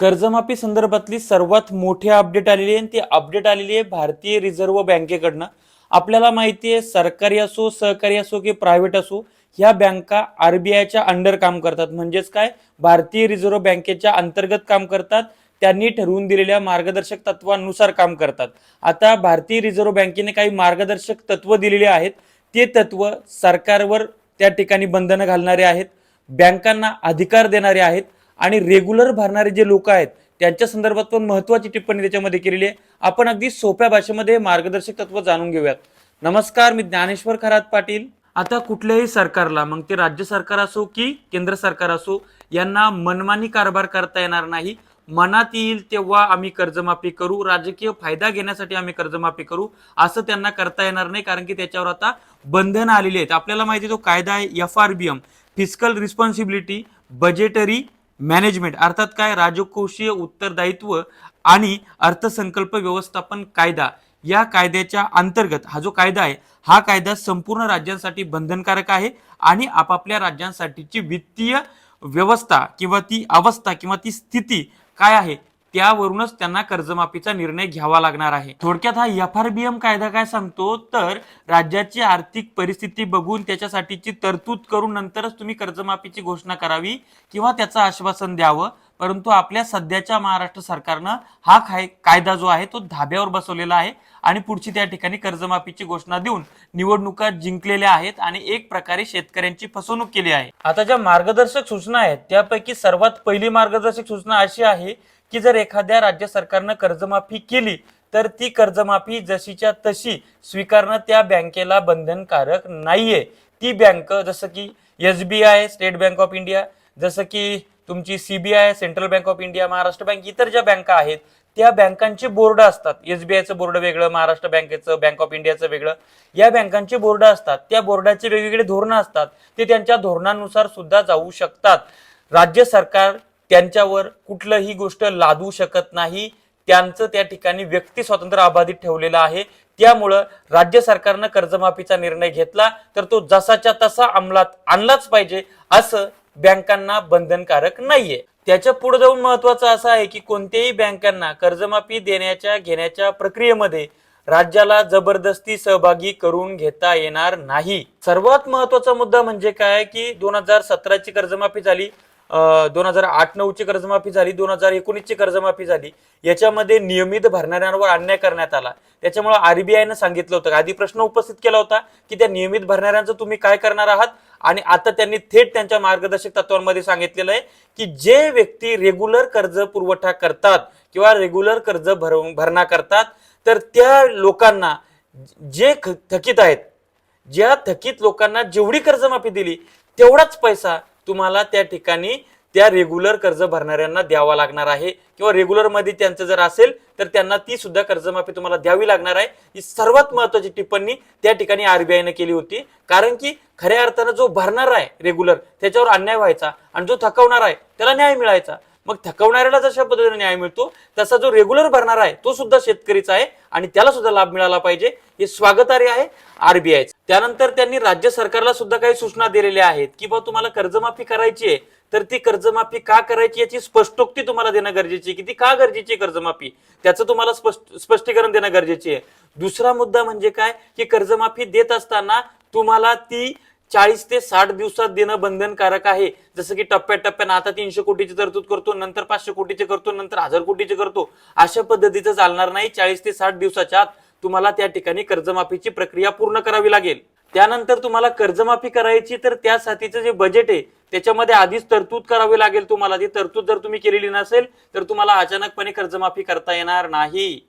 कर्जमाफी संदर्भातली सर्वात मोठी अपडेट आलेली आहे आणि ती अपडेट आलेली आहे भारतीय रिझर्व्ह बँकेकडनं. आपल्याला माहिती आहे सरकारी असो सहकारी असो की प्रायव्हेट असो ह्या बँका आरबीआयच्या अंडर काम करतात. म्हणजेच काय? भारतीय रिझर्व्ह बँकेच्या अंतर्गत काम करतात. त्यांनी ठरवून दिलेल्या मार्गदर्शक तत्वांनुसार काम करतात. आता भारतीय रिझर्व्ह बँकेने काही मार्गदर्शक तत्व दिलेले आहेत. ते तत्व सरकारवर त्या ठिकाणी बंधनं घालणारे आहेत. बँकांना अधिकार देणारे आहेत. आणि रेग्युलर भरणारे जे लोक आहेत त्यांच्या संदर्भात पण महत्वाची टिप्पणी त्याच्यामध्ये केलेली आहे. आपण अगदी सोप्या भाषेमध्ये मार्गदर्शक तत्व जाणून घेऊयात. नमस्कार मी ज्ञानेश्वर खरात पाटील. आता कुठल्याही सरकारला मग ते राज्य सरकार असो की केंद्र सरकार असो यांना मनमानी कारभार करता येणार नाही. मनात येईल तेव्हा आम्ही कर्जमाफी करू. राजकीय फायदा घेण्यासाठी आम्ही कर्जमाफी करू. असं त्यांना करता येणार नाही कारण की त्याच्यावर आता बंधनं आलेली आहेत. आपल्याला माहिती आहे तो कायदा आहे F R B M. Physical responsibility budgetary management अर्थात काय? राजकोषीय उत्तरदायित्व आणि अर्थसंकल्प व्यवस्थापन कायदा. या कायद्याच्या अंतर्गत हा जो कायदा आहे हा कायदा संपूर्ण राज्यांसाठी बंधनकारक आहे आणि आपापल्या राज्यांसाठीची वित्तीय व्यवस्था किंवा ती अवस्था किंवा ती स्थिती काय आहे? त्यावरूनच त्यांना कर्जमाफीचा निर्णय घ्यावा लागणार आहे. थोडक्यात हा एफ आर बी एम कायदा काय सांगतो? तर राज्याची आर्थिक परिस्थिती बघून त्याच्यासाठीची तरतूद करून नंतरच तुम्ही कर्जमाफीची घोषणा करावी किंवा त्याचं आश्वासन द्यावं. परंतु आपल्या सध्याच्या महाराष्ट्र सरकारनं हा खाय कायदा जो आहे तो धाब्यावर बसवलेला आहे आणि पुढची त्या ठिकाणी कर्जमाफीची घोषणा देऊन निवडणुका जिंकलेल्या आहेत आणि एक प्रकारे शेतकऱ्यांची फसवणूक केली आहे. आता ज्या मार्गदर्शक सूचना आहेत त्यापैकी सर्वात पहिली मार्गदर्शक सूचना अशी आहे की जर एखाद्या राज्य सरकारनं कर्जमाफी केली तर ती कर्जमाफी जशीच्या तशी स्वीकारणं त्या बँकेला बंधनकारक नाहीये. ती बँक जसं की S B I State Bank of India जसं की तुमची CBI Central Bank of India Maharashtra bank इतर ज्या बँका आहेत त्या बँकांची बोर्ड असतात. एसबीआयचं बोर्ड वेगळं महाराष्ट्र बँकेचं बँक ऑफ इंडियाचं वेगळं. या बँकांची बोर्ड असतात. त्या बोर्डाचे वेगवेगळे धोरणं असतात. ते त्यांच्या धोरणानुसार सुद्धा जाऊ शकतात. राज्य सरकार त्यांच्यावर कुठलंही गोष्ट लादू शकत नाही. त्यांचं त्या ठिकाणी व्यक्ती स्वातंत्र्य अबाधित ठेवलेलं आहे. त्यामुळं राज्य सरकारनं कर्जमाफीचा निर्णय घेतला तर तो जसाच्या तसा अंमलात आणलाच पाहिजे असं बँकांना बंधनकारक नाहीये. त्याच्या पुढे जाऊन महत्वाचं असं आहे की कोणत्याही बँकांना कर्जमाफी देण्याच्या घेण्याच्या प्रक्रियेमध्ये राज्याला जबरदस्ती सहभागी करून घेता येणार नाही. सर्वात महत्त्वाचा मुद्दा म्हणजे काय की दोन हजार सतराची कर्जमाफी झाली दोन हजार आठ नऊची कर्जमाफी झाली दोन हजार एकोणीसची कर्जमाफी झाली. याच्यामध्ये नियमित भरणाऱ्यांवर अन्याय करण्यात आला. त्याच्यामुळे आरबीआयनं सांगितलं होतं. आधी प्रश्न उपस्थित केला होता की त्या नियमित भरणाऱ्यांचं तुम्ही काय करणार आहात? आणि आता त्यांनी थेट त्यांच्या मार्गदर्शक तत्वांमध्ये सांगितलेलं आहे की जे व्यक्ती रेग्युलर कर्ज पुरवठा करतात किंवा रेग्युलर कर्ज भर भरणा करतात तर त्या लोकांना जे थकीत आहेत ज्या थकीत लोकांना जेवढी कर्जमाफी दिली तेवढाच पैसा तुम्हाला त्या ठिकाणी त्या रेग्युलर कर्ज भरणाऱ्यांना द्यावा लागणार आहे. किंवा रेग्युलरमध्ये त्यांचं जर असेल तर त्यांना ती सुद्धा कर्जमाफी तुम्हाला द्यावी लागणार आहे. ही सर्वात महत्वाची टिप्पणी त्या ठिकाणी आरबीआयनं केली होती. कारण की खऱ्या अर्थानं जो भरणार आहे रेग्युलर त्याच्यावर अन्याय व्हायचा आणि जो थकवणार आहे त्याला न्याय मिळायचा. मग थकवणाऱ्याला जशा पद्धतीने न्याय मिळतो तसा जो रेग्युलर भरणार आहे तो सुद्धा शेतकरीचा आहे आणि त्याला सुद्धा लाभ मिळाला पाहिजे. हे स्वागतार्ह आहे आरबीआय त्यानंतर त्यांनी राज्य सरकारला सुद्धा काही सूचना दिलेल्या आहेत की बा तुम्हाला कर्जमाफी करायची आहे तर ती कर्जमाफी का करायची याची स्पष्टोक्ती तुम्हाला देणं गरजेची आहे की ती का गरजेची आहे कर्जमाफी? त्याचं तुम्हाला स्पष्ट स्पष्टीकरण देणं गरजेचे आहे. दुसरा मुद्दा म्हणजे काय? की कर्जमाफी देत असताना तुम्हाला ती चाळीस ते साठ दिवसात देणं बंधनकारक आहे. जसं की टप्प्याटप्प्यानं आता तीनशे कोटीची तरतूद करतो नंतर पाचशे कोटीचे करतो नंतर हजार कोटीचे करतो. अशा पद्धतीचं चालणार नाही. चाळीस ते साठ दिवसाच्या आत तुम्हाला त्या ठिकाणी कर्जमाफीची प्रक्रिया पूर्ण करावी लागेल. त्यानंतर तुम्हाला कर्जमाफी करायची तर त्यासाठीचं जे बजेट आहे त्याच्यामध्ये आधीच तरतूद करावी लागेल तुम्हाला. ती तरतूद जर तुम्ही केलेली नसेल तर तुम्हाला अचानकपणे कर्जमाफी करता येणार नाही.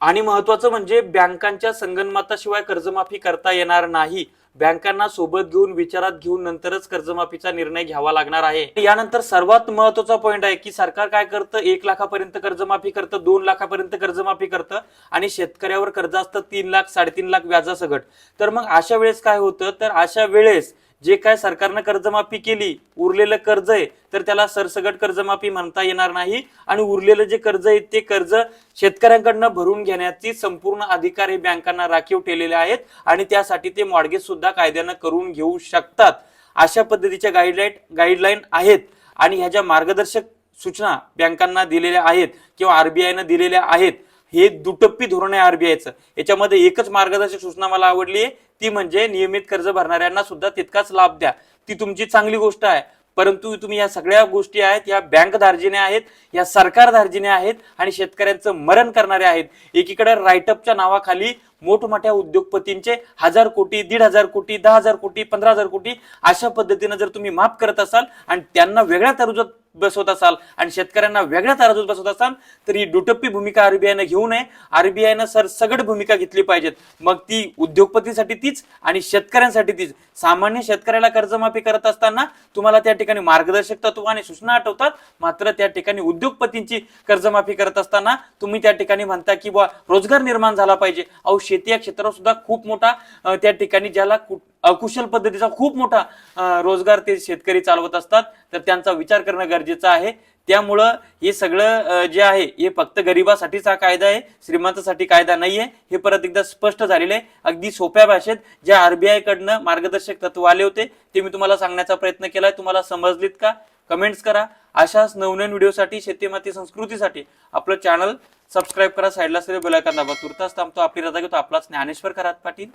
आणि महत्वाचं म्हणजे बँकांच्या संगणमताशिवाय कर्जमाफी करता येणार नाही. बँकांना सोबत घेऊन विचारात घेऊन नंतरच कर्जमाफीचा निर्णय घ्यावा लागणार आहे. यानंतर सर्वात महत्त्वाचा पॉईंट आहे की सरकार काय करतं? एक लाखापर्यंत कर्जमाफी करतं दोन लाखापर्यंत कर्जमाफी करतं आणि शेतकऱ्यावर कर्ज असतं तीन लाख साडेतीन लाख व्याजासकट. तर मग अशा वेळेस काय होतं? तर अशा वेळेस जे काय सरकारनं कर्जमाफी केली उरलेलं कर्ज आहे तर त्याला सरसगट कर्जमाफी म्हणता येणार नाही. आणि उरलेलं जे कर्ज आहे ते कर्ज शेतकऱ्यांकडनं भरून घेण्याची संपूर्ण अधिकार हे बँकांना राखीव ठेवलेले आहेत. आणि त्यासाठी ते मॉडगेज सुद्धा कायद्यानं करून घेऊ शकतात. अशा पद्धतीच्या गाईडलाईन गाईडलाईन आहेत. आणि ह्या ज्या मार्गदर्शक सूचना बँकांना दिलेल्या आहेत किंवा आरबीआयनं दिलेल्या आहेत हे दुटप्पी धोरण आहे आरबीआयचं याच्यामध्ये एकच मार्गदर्शक सूचना मला आवडली आहे ती म्हणजे नियमित कर्ज भरणाऱ्यांना सुद्धा तितकाच लाभ द्या. ती तुमची चांगली गोष्ट आहे. परंतु तुम्ही या सगळ्या गोष्टी आहेत या बँक धार्जिने आहेत या सरकार धार्जिने आहेत आणि शेतकऱ्यांचं मरण करणारे आहेत. एकीकडे राईटअपच्या नावाखाली मोठमोठ्या उद्योगपतींचे हजार कोटी दीड हजार कोटी दहा हजार कोटी पंधरा हजार कोटी अशा पद्धतीनं जर तुम्ही माफ करत असाल आणि त्यांना वेगळ्या तरुजात बसवत असाल आणि शेतकऱ्यांना वेगळ्या तराजूत बसवत असाल तर ही दुटप्पी भूमिका आरबीआयनं घेऊ नये. आरबीआयनं सर सगळ भूमिका घेतली पाहिजेत. मग ती उद्योगपतीसाठी तीच आणि शेतकऱ्यांसाठी तीच. सामान्य शेतकऱ्याला कर्जमाफी करत असताना तुम्हाला त्या ठिकाणी मार्गदर्शक तत्व आणि सूचना आठवतात. मात्र त्या ठिकाणी उद्योगपतींची कर्जमाफी करत असताना तुम्ही त्या ठिकाणी म्हणता की बुवा रोजगार निर्माण झाला पाहिजे. अहो शेती या क्षेत्रावर सुद्धा खूप मोठा त्या ठिकाणी ज्याला कु- अकुशल पद्धतीचा खूप मोठा रोजगार ते शेतकरी चालवत असतात. तर त्यांचा विचार करणं गरजेचं आहे. त्यामुळं हे सगळं जे आहे हे फक्त गरिबासाठीचा कायदा आहे. श्रीमंतासाठी कायदा नाहीये. हे परत एकदा स्पष्ट झालेलं आहे. अगदी सोप्या भाषेत जे आरबीआय कडनं मार्गदर्शक तत्व आले होते ते मी तुम्हाला सांगण्याचा प्रयत्न केलाय. तुम्हाला समजलीत का? कमेंट्स करा. अशाच नवनवीन व्हिडिओसाठी शेतीमाती संस्कृतीसाठी आपलं चॅनल सबस्क्राईब करा. साईडला सगळे बेलायकन दाबा. तुर्तास थांबतो. आपली रजा घेतो. आपलाच ज्ञानेश्वर करात पाटील.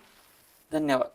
धन्यवाद.